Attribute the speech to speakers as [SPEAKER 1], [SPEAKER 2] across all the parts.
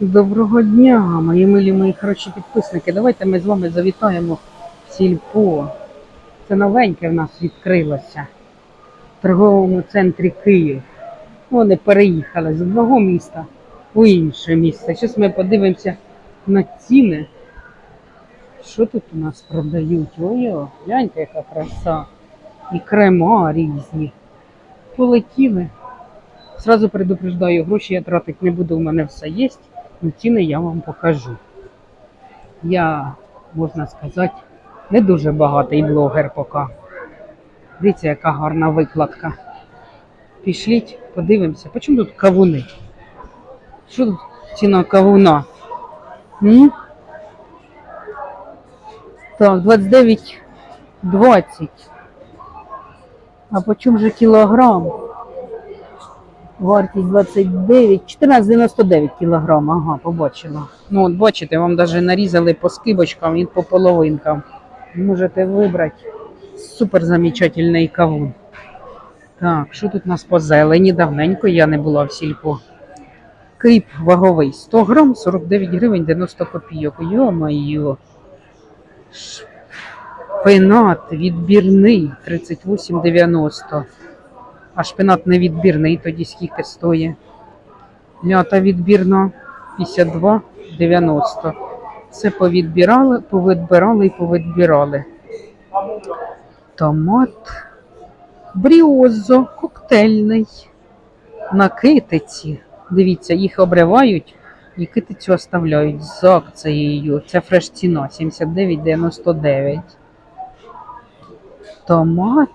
[SPEAKER 1] Доброго дня, мої милі мої хороші підписники. Давайте ми з вами завітаємо в сільпо. Це новеньке в нас відкрилося в торговому центрі Київ. Вони переїхали з одного міста у інше місце. Зараз ми подивимося на ціни. Що тут у нас продають? Ой, гляньте, яка краса. І крема різні. Полетіли. Сразу предупреждаю, гроші я тратити не буду, у мене все є. Ну, ціни я вам покажу. Я, можна сказати, не дуже багатий блогер поки. Дивіться, яка гарна викладка. Пішліть, подивимося. По чому тут кавуни? Що тут ціна кавуна? М? Так, 29,20. А по чому же кілограм? Вартість 29, 14,99 кілограм. Ага, побачила. Ну, от бачите, вам навіть нарізали по скибочкам і по половинкам. Можете вибрати супер замечательний кавун. Так, що тут у нас по зелені? Давненько я не була в сільпо. Кріп ваговий 100 грам, 49 гривень 90 копійок. Йо-моє. Шпинат відбірний 38,90. А шпинат невідбірний, тоді скільки стоїть? М'ята відбірна 52,90. Це повідбирали, повідбирали і повідбирали. Томат бріозо коктейльний. На китиці. Дивіться, їх обривають і китицю оставляють з акцією. Це фреш ціна 79,99. Томат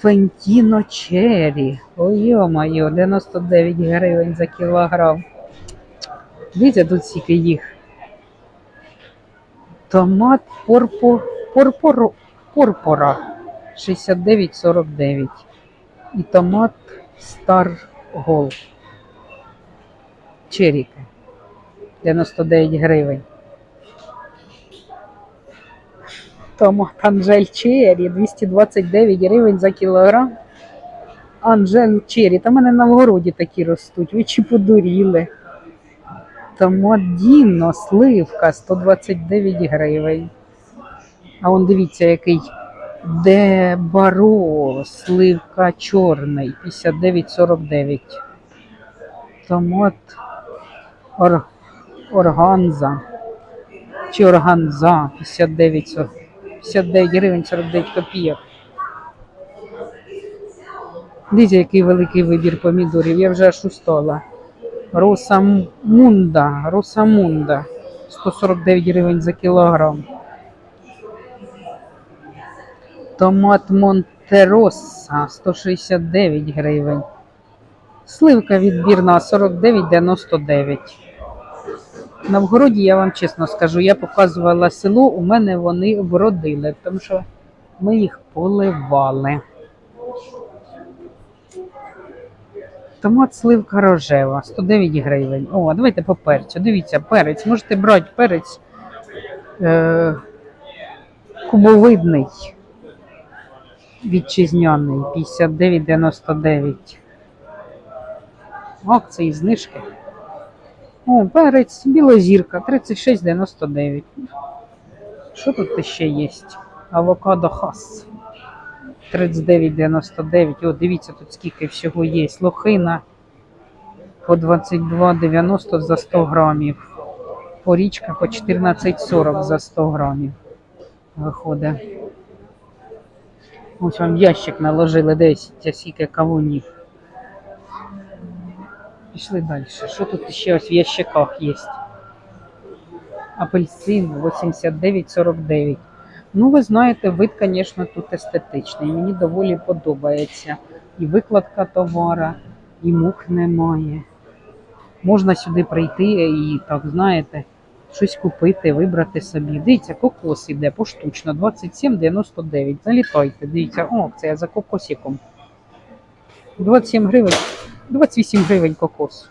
[SPEAKER 1] Фентіно Черрі. Ой, йо-моє, 99 гривень за кілограм. Дивіться, тут скільки їх. Томат порпо, порпоро, порпора 69,49. І томат Star Gold. Черіки 99 гривень. Томат Анжель Черрі 229 гривень за кілограм. Анжель Черрі. Та в мене на вгороді такі ростуть. Ви чи подуріли? Томат Діно, сливка 129 гривень. А он дивіться, який Дебаро, сливка чорний 59,49. Томат ор... Органза. Чи органза 59 сор- 59 гривень 49 копійок. Дивіться, який великий вибір помідорів. Я вже аж устала. Росамунда, Росамунда. 149 гривень за кілограм. Томат Монтероса 169 гривень. Сливка відбірна 49,99. На вгороді я вам чесно скажу, я показувала село, у мене вони вродили, тому що ми їх поливали. Томат сливка рожева, 109 гривень. О, давайте по перцю. Дивіться, перець. Можете брати перець е, кубовидний, вітчизняний, 59,99. Акції, знижки. О, перець, білозірка, 36,99. Що тут ще є? Авокадо хас. 39,99. О, дивіться, тут скільки всього є. Лохина по 22,90 за 100 грамів. Порічка по 14,40 за 100 грамів. Виходить. Ось вам ящик наложили 10, скільки кавунів. Пішли далі. Що тут ще ось в ящиках є? Апельсин 89,49. Ну, ви знаєте, вид, звісно, тут естетичний. Мені доволі подобається. І викладка товара, і мух немає. Можна сюди прийти і, так, знаєте, щось купити, вибрати собі. Дивіться, кокос іде поштучно, 27,99. Залітайте, дивіться, о, це я за кокосиком. 27 гривень, 28 гривень кокос.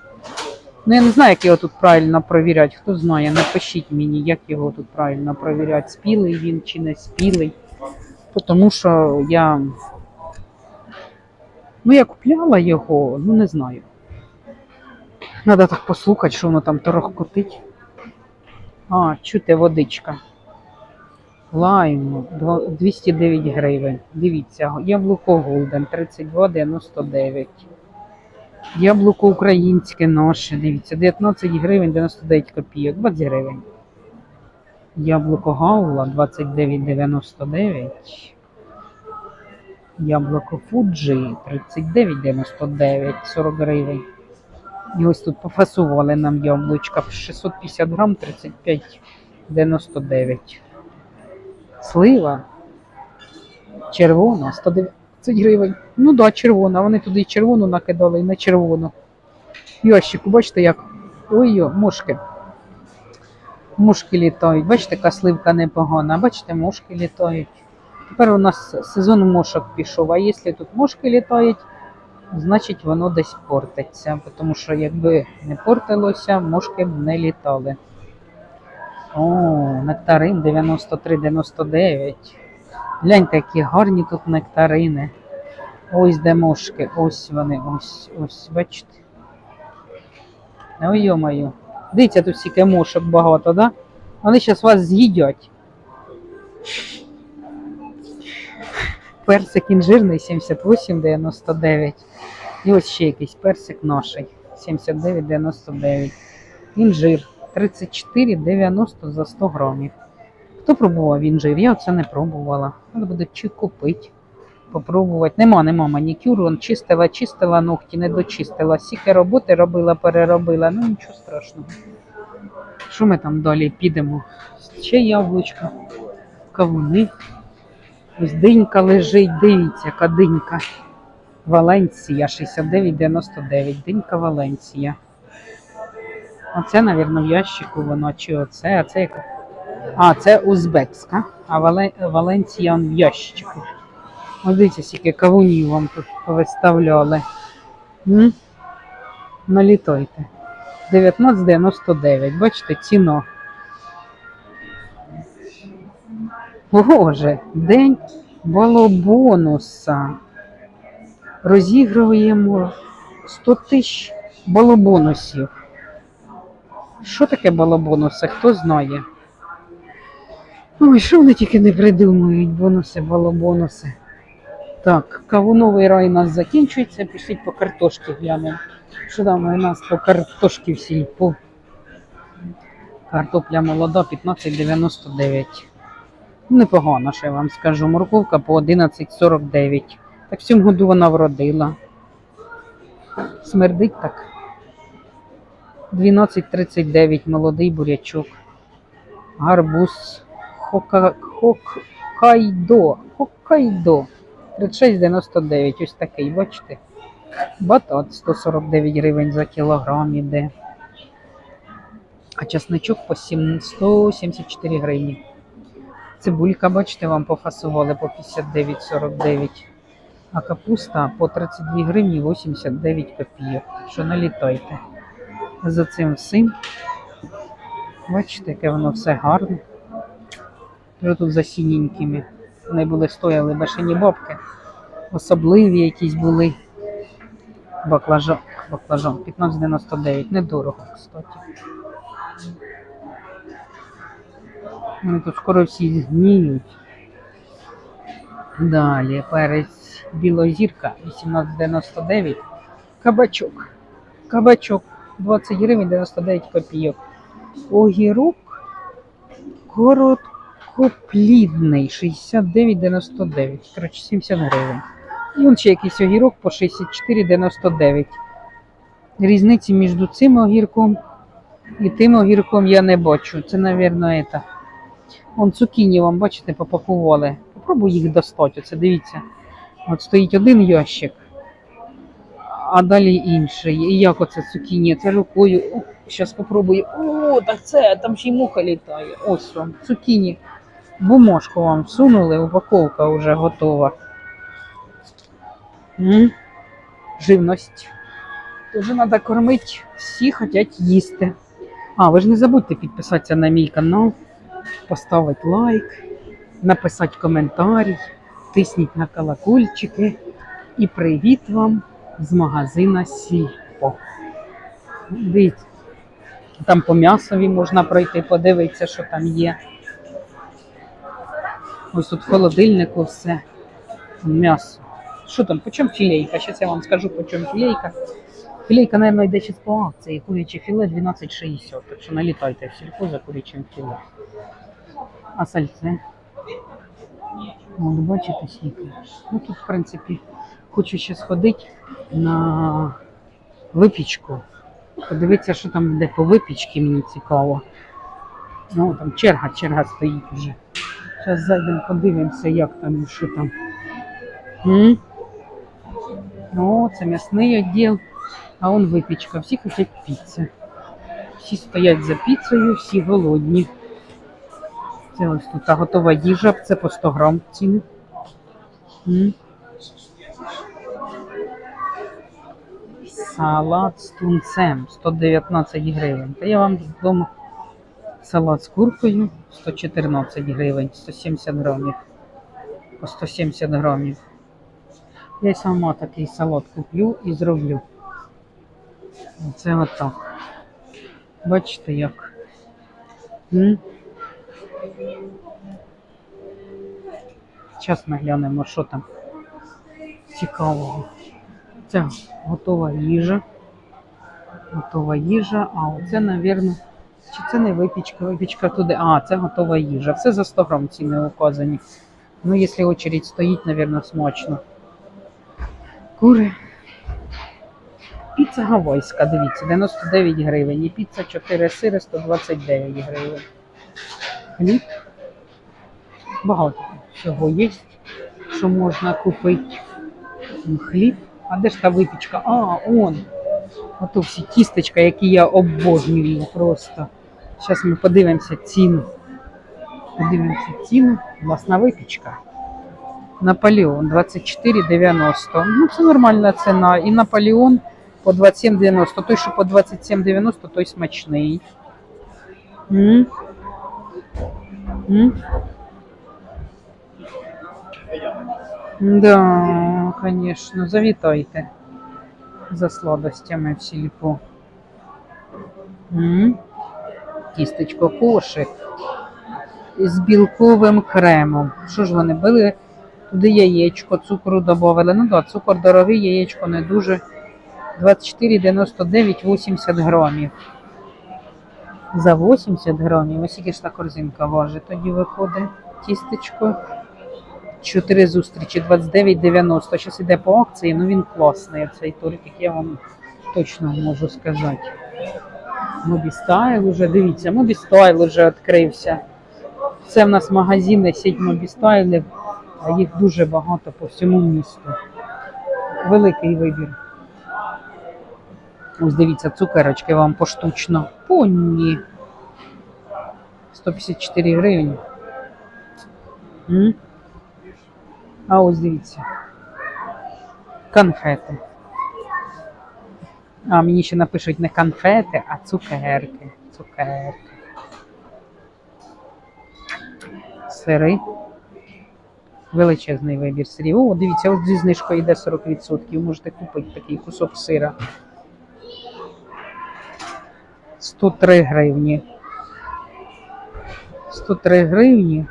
[SPEAKER 1] Ну, я не знаю, як його тут правильно провіряти. Хто знає, напишіть мені, як його тут правильно провіряти, спілий він чи не спілий. Тому що я. Ну, я купляла його, ну не знаю. Надо так послухати, що воно там торохкотить. А, чути водичка. Лайм 209 гривень. Дивіться, яблуко Голден 32,99. Яблуко українське наше, дивіться, 19 гривень 99 копійок, 20 гривень. Яблуко Гаула 29,99. Яблуко Фуджі 39,99, 40 гривень. І ось тут пофасували нам яблучка 650 грам 35,99. Слива червона 190 гривень. Ну так, да, червона. Вони туди і червону накидали і на червону. Ящику, бачите, як. Ой-ой, мошки. Мушки літають. Бачите, яка сливка непогана. Бачите, мошки літають. Тепер у нас сезон мошок пішов. А якщо тут мошки літають, значить воно десь портиться. Тому що якби не портилося, мошки б не літали. О, нектарин 93,99. Гляньте, які гарні тут нектарини. Ось де мошки, ось вони, ось, ось, бачите. Ой, йо-моє. Дивіться, тут стільки мошок багато, да? Вони зараз вас з'їдять. Персик інжирний 78,99. І ось ще якийсь персик наший 79,99. Інжир 34,90 за 100 грамів. Хто пробував інжир? Я це не пробувала. Треба буде чи купити, попробувати. Нема, нема манікюру. Он чистила, чистила ногті, не дочистила. Сіки роботи робила, переробила. Ну нічого страшного. Що ми там далі підемо? Ще яблучко, кавуни. Ось динька лежить, дивіться, яка динька. Валенція 69,99. Динька Валенція. Оце, мабуть, в ящику воно чи оце, а це яка. А, це узбекська, а Вале... Валенція он в ящику. Ось дивіться, скільки кавунів вам тут повиставляли. М? Налітайте. 19,99. Бачите, ціно. Боже, день балобонуса. Розігруємо 100 тисяч балобонусів. Що таке балобонуси? Хто знає? Ой, що вони тільки не придумують, бонуси, балобонуси. Так, кавуновий рай у нас закінчується, пішліть по картошки глянемо. Що там у нас по картошки в сільпо? Картопля молода 15,99. Непогано, що я вам скажу. Морковка по 11,49. Так в цьому году вона вродила. Смердить так. 12,39 молодий бурячок. Гарбуз. Хоккайдо. Хоккайдо. 36,99. Ось такий, бачите? Батат 149 гривень за кілограм іде. А часничок по 7... 174 гривні. Цибулька, бачите, вам пофасували по 59,49. А капуста по 32 гривні 89 копійок. Що налітайте. За цим всім. Бачите, яке воно все гарне. Вже тут за синенькими. Вони були стояли башені бабки. Особливі якісь були. Баклажан. Баклажан 15,99. Недорого, кстати. Вони тут скоро всі згніють. Далі перець білозірка 18,99. Кабачок. Кабачок 20 гривень 99 копійок. Огірок короткоплідний 69,99. Коротше, 70 гривень. І он ще якийсь огірок по 64,99. Різниці між цим огірком і тим огірком я не бачу. Це, мабуть, это. Вон цукіні вам, бачите, попакували. Попробуй їх достати. Оце дивіться. От стоїть один ящик, а далі інший. І як оце цукіні? Це рукою. Зараз попробую. О, так це, там ще й муха літає. Ось вам, цукіні. Бумажку вам всунули, упаковка вже готова. М? Живність. Дуже треба кормити, всі хочуть їсти. А, ви ж не забудьте підписатися на мій канал, поставити лайк, написати коментарі, тисніть на колокольчики. І привіт вам з магазина Сільпо. Дивіться. Там по м'ясові можна пройти, подивитися, що там є. Ось тут в холодильнику все. М'ясо. Що там? По чому філейка? Зараз я вам скажу, по чому філейка. Філейка, мабуть, йде ще по акції. Куряче філе 12,60. Так що налітайте в сільпо за курячим філе. А сальце? От, бачите, скільки. Ну тут, в принципі, хочу ще сходити на випічку. Подивитися, що там йде по випічці, мені цікаво. Ну, там черга, черга стоїть вже. Зараз зайдемо, подивимося, як там і що там. М? О, це м'ясний відділ, а он випічка. Всі хочуть піци. Всі стоять за піцею, всі голодні. Це ось тут а готова їжа, це по 100 грам ціни. М? Салат з тунцем 119 гривень. Та я вам вдома салат з куркою 114 гривень, 170 грамів. По 170 грамів. Я сама такий салат куплю і зроблю. Оце отак. Бачите як. М? Зараз ми глянемо, що там цікавого. Це готова їжа. Готова їжа, а оце, напевно, чи це не випічка, випічка туди. А, це готова їжа. Все за 100 грам ціни указані. Ну, якщо очередь стоїть, напевно, смачно. Кури. Піца гавайська, дивіться, 99 гривень. І піца 4 сири 129 гривень. Хліб. Багато всього є, що можна купити. Хліб. А де ж та випічка? А, он. Ото всі тістечка, які я обожнюю просто. Зараз ми подивимося ціну. Подивимося ціну. Власна випічка. Наполеон 24,90. Ну, це нормальна ціна. І Наполеон по 27,90. Той, що по 27,90, той смачний. М? М? Да, конечно, завітайте за сладостями в сільпо. Тістечко кошик з білковим кремом. Що ж вони били? Туди яєчко, цукру додавали. Ну да, цукор дорогий, яєчко не дуже. 24,99 80 грамів. За 80 грамів. Ось скільки ж та корзинка важить. Тоді виходить тістечко. 4 зустрічі, 29,90. Зараз іде по акції, ну він класний. Цей тортик, я вам точно можу сказати. Мобі Стайл уже, дивіться, Мобі Стайл уже відкрився. Це в нас магазини, сеть Мобі Стайлів, а їх дуже багато по всьому місту. Великий вибір. Ось дивіться, цукерочки вам поштучно. Понні. 154 гривні. А ось дивіться. Конфети. А мені ще напишуть не конфети, а цукерки. Цукерки. Сири. Величезний вибір сирів. О, дивіться, от зі знижкою йде 40%. Можете купити такий кусок сира. 103 гривні. 103 гривні.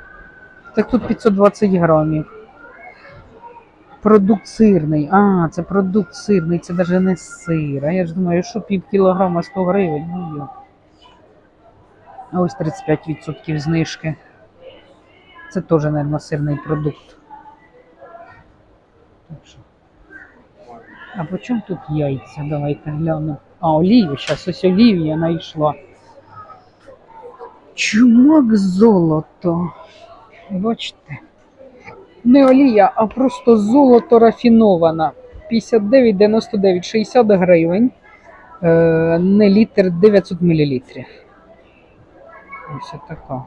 [SPEAKER 1] Так тут 520 грамів. Продукт сирний. А, це продукт сирний, це навіть не сир. А я ж думаю, що пів кілограма 100 гривень. Ну. А ось 35% знижки. Це теж, мабуть, сирний продукт. А по чому тут яйця? Давайте глянемо. А, олію, зараз ось олію я знайшла. Чумак золото. Бачите? Не олія, а просто золото рафінована. 59,99, 60 гривень. Е, не літр 900 мл. Ось така.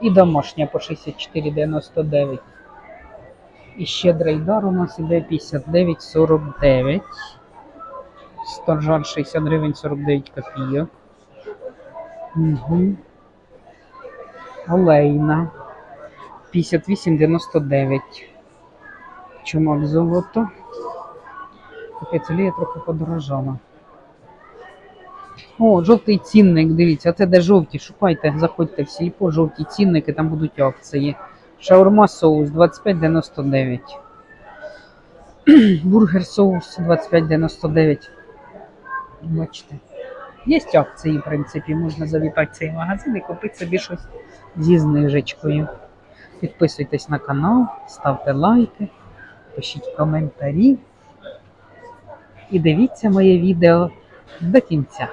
[SPEAKER 1] І домашня по 64,99. І щедрий дар у нас іде 59,49. Стожар 60 гривень 49 копійок. Угу. Олейна 58,99. Чумак золото. Капець, трохи подорожала. О, жовтий цінник, дивіться, це де жовті, шукайте, заходьте в сільпо, жовті цінники, там будуть акції. Шаурма соус 25,99. Бургер соус 25,99. Бачите. Є акції, в принципі, можна завітати цей магазин і купити собі щось зі знижечкою. Підписуйтесь на канал, ставте лайки, пишіть коментарі і дивіться моє відео до кінця.